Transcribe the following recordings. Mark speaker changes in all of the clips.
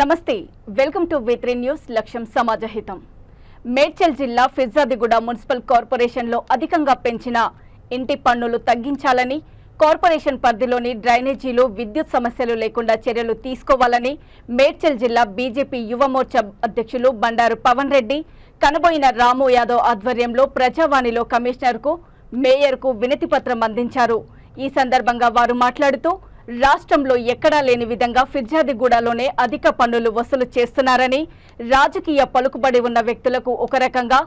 Speaker 1: నమస్తే welcome to V news లక్ష్యం సమాజ హితం మేడ్చల్ జిల్లా ఫిర్జాదిగూడ మున్సిపల్ కార్పొరేషన్లో అధికంగా పెంచిన ఇంటి పన్నులు తగ్గించాలని కార్పొరేషన్ పరిధిలోని డ్రైనేజీలు విద్యుత్ సమస్యలు లేకుండా చర్యలు తీసుకోవాలని మేడ్చల్ జిల్లా బీజేపీ యువ మోర్చా అధ్యక్షులు బండారు పవన్ రెడ్డి కనబోయిన రాము యాదవ్ ఆధ్వర్యంలో ప్రజావాణిలో కమిషనర్కు మేయర్కు వినతిపత్రం అందించారు. ఈ సందర్భంగా వారు మాట్లాడుతూ రాష్ట్రంలో ఎక్కడా లేని విధంగా ఫిర్జాదిగూడలోనే అధిక పన్నులు వసూలు చేస్తున్నారని రాజకీయ పలుకుబడి ఉన్న వ్యక్తులకు ఒక రకంగా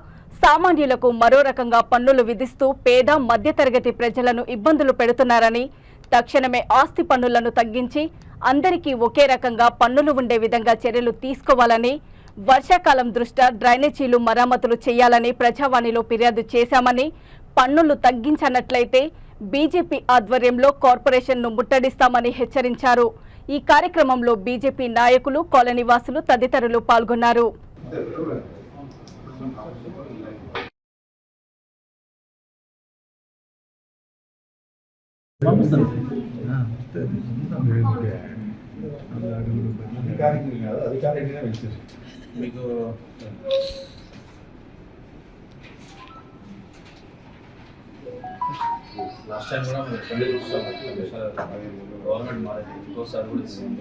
Speaker 1: సామాన్యులకు మరో రకంగా పన్నులు విధిస్తూ పేద మధ్యతరగతి ప్రజలను ఇబ్బందులు పెడుతున్నారని తక్షణమే ఆస్తి పన్నులను తగ్గించి అందరికీ ఒకే రకంగా పన్నులు ఉండే విధంగా చర్యలు తీసుకోవాలని వర్షాకాలం దృష్ట్యా డ్రైనేజీలు మరమ్మతులు చేయాలని ప్రజావాణిలో ఫిర్యాదు చేశామని పన్నులు తగ్గించనట్లయితే బీజేపీ ఆధ్వర్యంలో కార్పొరేషన్ను ముట్టడిస్తామని హెచ్చరించారు. ఈ కార్యక్రమంలో బీజేపీ నాయకులు కాలనీవాసులు తదితరులు పాల్గొన్నారు.
Speaker 2: మీకు లాస్ట్ టైం కూడా మేము చూస్తాం గవర్నమెంట్ మారింది ఇంకోసారి కూడా ఇస్తుంది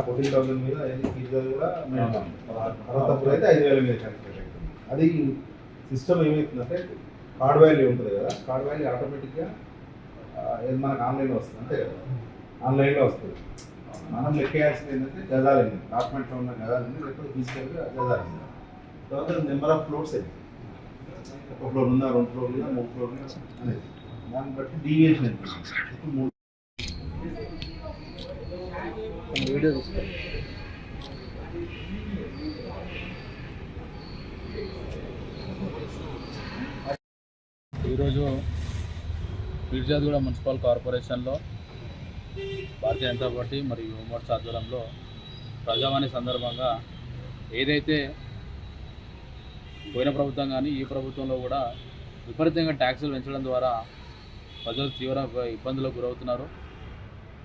Speaker 3: ఫోర్టీన్ థౌసండ్ మీద కూడా అర్హతప్పుడు అయితే ఐదు వేల మీద అది సిస్టమ్ ఏమవుతుందంటే కార్డ్ వాల్యూ ఉంటుంది కదా కార్డ్ వాల్యూ ఆటోమేటిక్గా ఏది మనకు ఆన్లైన్లో వస్తుంది అంతే కదా? ఆన్లైన్లో వస్తుంది. మనం లెక్కేయాల్సింది ఏంటంటే గదాలండి డాక్యుమెంట్లో ఉన్న గదాలండి లేకపోతే ఫిజికల్గా గదాలండి తర్వాత నెంబర్ ఆఫ్ ఫ్లోర్స్ అయితే ఒక ఫ్లోర్ ఉందా రెండు ఫ్లోర్ ఉందా మూడు ఫ్లోర్ ఉందా? అనేది. దాన్ని బట్టి డీవియేషన్ ఎంత ఇప్పుడు మూడు.
Speaker 2: వీడియో తీసుకో ఈరోజు మిర్జాదిగూడ మున్సిపల్ కార్పొరేషన్లో భారతీయ జనతా పార్టీ మరియు యువమోర్చా ఆధ్వర్యంలో ప్రజావాణి సందర్భంగా ఏదైతే పోయిన ప్రభుత్వం కానీ ఈ ప్రభుత్వంలో కూడా విపరీతంగా ట్యాక్సులు పెంచడం ద్వారా ప్రజలు తీవ్ర ఇబ్బందులకు గురవుతున్నారు.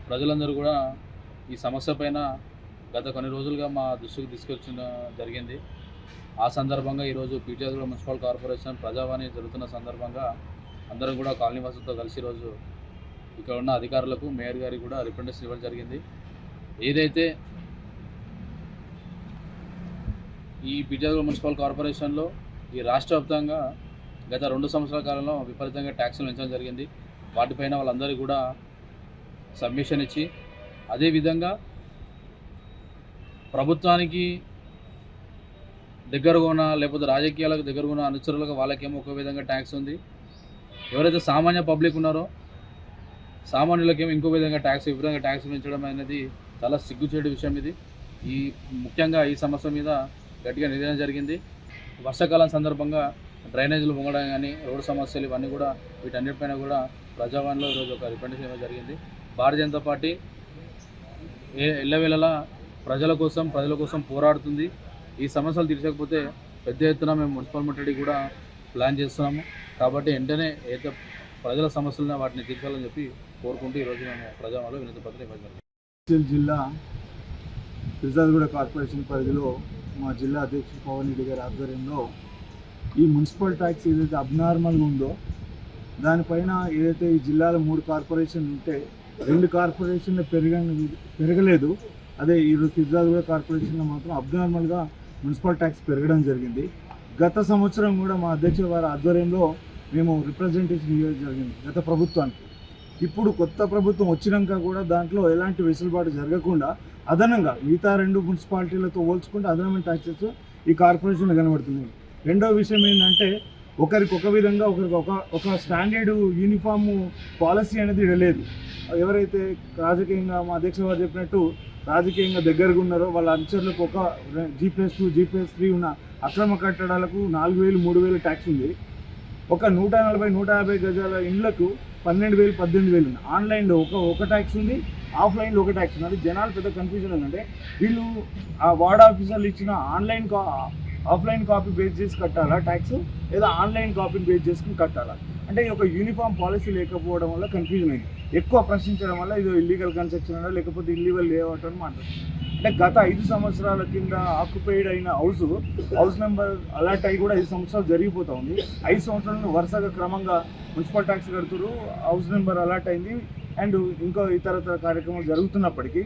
Speaker 2: ప్రజలందరూ కూడా ఈ సమస్య పైన గత కొన్ని రోజులుగా మా దృష్టికి తీసుకొచ్చిన జరిగింది. ఆ సందర్భంగా ఈరోజు పీటీఆర్ మున్సిపల్ కార్పొరేషన్ ప్రజావాణి జరుగుతున్న సందర్భంగా అందరం కూడా కాలనీ వాసులతో కలిసి రోజు ఇక్కడ ఉన్న అధికారులకు మేయర్ గారికి కూడా రిప్రజెంటేషన్ ఇవ్వడం జరిగింది. ఏదైతే ఈ పీటీఆర్ మున్సిపల్ కార్పొరేషన్లో ఈ రాష్ట్ర వ్యాప్తంగా గత రెండు సంవత్సరాల కాలంలో విపరీతంగా ట్యాక్సులు పెంచడం జరిగింది. వాటిపైన వాళ్ళందరికీ కూడా సబ్మిషన్ ఇచ్చి అదేవిధంగా ప్రభుత్వానికి దగ్గరగా ఉన్న లేకపోతే రాజకీయాలకు దగ్గరగా ఉన్న అనుచరులకు వాళ్ళకేమో ఒక విధంగా ట్యాక్స్ ఉంది. ఎవరైతే సామాన్య పబ్లిక్ ఉన్నారో సామాన్యులకేమో ఇంకో విధంగా ట్యాక్స్ విధంగా ట్యాక్స్ పెంచడం అనేది చాలా సిగ్గుచేటు విషయం ఇది. ఈ ముఖ్యంగా ఈ సమస్య మీద గట్టిగా నిర్ణయం జరిగింది. వర్షాకాలం సందర్భంగా డ్రైనేజీలు పొంగడం కానీ రోడ్డు సమస్యలు ఇవన్నీ కూడా వీటన్నిటిపైన కూడా ప్రజావాణిలో ఈరోజు ఒక రిప్రజెంటేషన్ ఇవ్వడం జరిగింది. భారతీయ జనతా పార్టీ ఏ ఎల్లవేళలా ప్రజల కోసం ప్రజల కోసం పోరాడుతుంది. ఈ సమస్యలు తీర్చకపోతే పెద్ద ఎత్తున మేము మున్సిపల్ ముట్టడి కూడా ప్లాన్ చేస్తున్నాము. కాబట్టి వెంటనే ఏదైతే ప్రజల సమస్యలను వాటిని తీర్చాలని చెప్పి కోరుకుంటూ ఈరోజు మేము ప్రజావాళ్ళు వినతి పత్రం
Speaker 4: ఇవ్వగలం జిల్లా ఫిర్జాదిగూడ కార్పొరేషన్ పరిధిలో మా జిల్లా అధ్యక్షుడు పవన్ రెడ్డి గారి ఆధ్వర్యంలో ఈ మున్సిపల్ ట్యాక్స్ ఏదైతే అబ్నార్మల్గా ఉందో దానిపైన ఏదైతే ఈ జిల్లాలో మూడు కార్పొరేషన్లు ఉంటే రెండు కార్పొరేషన్లు పెరగ పెరగలేదు. అదే ఈరోజు ఫిర్జాదిగూడ కార్పొరేషన్లో మాత్రం అబ్నార్మల్గా మున్సిపల్ ట్యాక్స్ పెరగడం జరిగింది. గత సంవత్సరం కూడా మా అధ్యక్షుల వారి ఆధ్వర్యంలో మేము రిప్రజెంటేషన్ ఇవ్వడం జరిగింది గత ప్రభుత్వానికి. ఇప్పుడు కొత్త ప్రభుత్వం వచ్చినాక కూడా దాంట్లో ఎలాంటి వెసులుబాటు జరగకుండా అదనంగా మిగతా రెండు మున్సిపాలిటీలతో పోల్చుకుంటే అదనమైన ట్యాక్సెస్ ఈ కార్పొరేషన్ కనబడుతుంది. రెండో విషయం ఏంటంటే ఒకరికి ఒక విధంగా ఒకరికి ఒక ఒక స్టాండర్డ్ యూనిఫామ్ పాలసీ అనేది లేదు. ఎవరైతే రాజకీయంగా మా అధ్యక్ష వారు చెప్పినట్టు రాజకీయంగా దగ్గరగా ఉన్నారో వాళ్ళ అనుచరులకు ఒక జీపీఎస్ టూ జీపీఎస్ త్రీ ఉన్న అక్రమ కట్టడాలకు నాలుగు వేలు మూడు వేలు ట్యాక్స్ ఉంది. ఒక నూట నలభై నూట యాభై గజాల ఇండ్లకు పన్నెండు వేలు పద్దెనిమిది వేలు ఉంది ఆన్లైన్లో ఒక ఒక ట్యాక్స్ ఉంది ఆఫ్లైన్లో ఒక ట్యాక్స్ ఉన్నది జనాలు పెద్ద కన్ఫ్యూజన్ ఏంటంటే వీళ్ళు ఆ వార్డ్ ఆఫీసర్లు ఇచ్చిన ఆన్లైన్ కా ఆఫ్లైన్ కాపీ బేస్ చేసి కట్టాలా ట్యాక్స్ లేదా ఆన్లైన్ కాపీని బేస్ చేసుకుని కట్టాలా? అంటే ఈ ఒక యూనిఫామ్ పాలసీ లేకపోవడం వల్ల కన్ఫ్యూజన్ అయింది. ఎక్కువ ప్రశ్నించడం వల్ల ఇది ఇల్లీగల్ కన్స్ట్రక్షన్ లేకపోతే ఇల్లీగల్ లేఅవుట్ అని మాట్లాడుతుంది అంటే గత ఐదు సంవత్సరాల కింద ఆక్యుపైడ్ అయిన హౌస్ హౌస్ నెంబర్ అలర్ట్ అయ్యి కూడా ఐదు సంవత్సరాలు జరిగిపోతా ఉంది. ఐదు సంవత్సరాలు వరుసగా క్రమంగా మున్సిపల్ ట్యాక్స్ కడుతురు హౌస్ నెంబర్ అలర్ట్ అయింది. అండ్ ఇంకో ఇతరతర కార్యక్రమాలు జరుగుతున్నప్పటికీ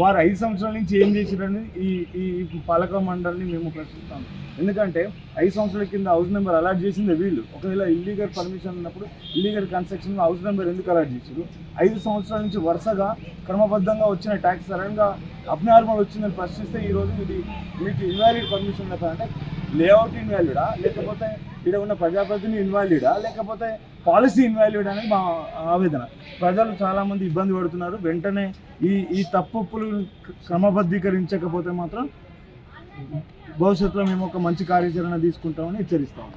Speaker 4: వారు ఐదు సంవత్సరాల నుంచి ఏం చేసిరని ఈ ఈ పాలక మండలిని మేము ప్రశ్నిస్తాం. ఎందుకంటే ఐదు సంవత్సరాల కింద హౌస్ నెంబర్ అలాట్ చేసింది వీళ్ళు. ఒకవేళ ఇల్లీగల్ పర్మిషన్ ఉన్నప్పుడు ఇల్లీగల్ కన్స్ట్రక్షన్ హౌస్ నెంబర్ ఎందుకు అలాట్ చేసారు? ఐదు సంవత్సరాల నుంచి వరుసగా క్రమబద్ధంగా వచ్చిన ట్యాక్స్ సడన్గా అబ్నార్మల్ వచ్చిందని ప్రశ్నిస్తే ఈరోజు ఇది మీకు ఇన్వాలిడ్ పర్మిషన్ లెక్క అంటే లేఅవుట్ ఇన్వాలిడా లేకపోతే ఇక్కడ ఉన్న ప్రజాప్రతిని ఇన్వాల్వ్డా లేకపోతే పాలసీ ఇన్వాల్వ్డ్ అనేది మా ఆవేదన. ప్రజలు చాలామంది ఇబ్బంది పడుతున్నారు. వెంటనే ఈ ఈ తప్పులు క్రమబద్ధీకరించకపోతే మాత్రం భవిష్యత్తులో మేము ఒక మంచి కార్యాచరణ తీసుకుంటామని హెచ్చరిస్తాము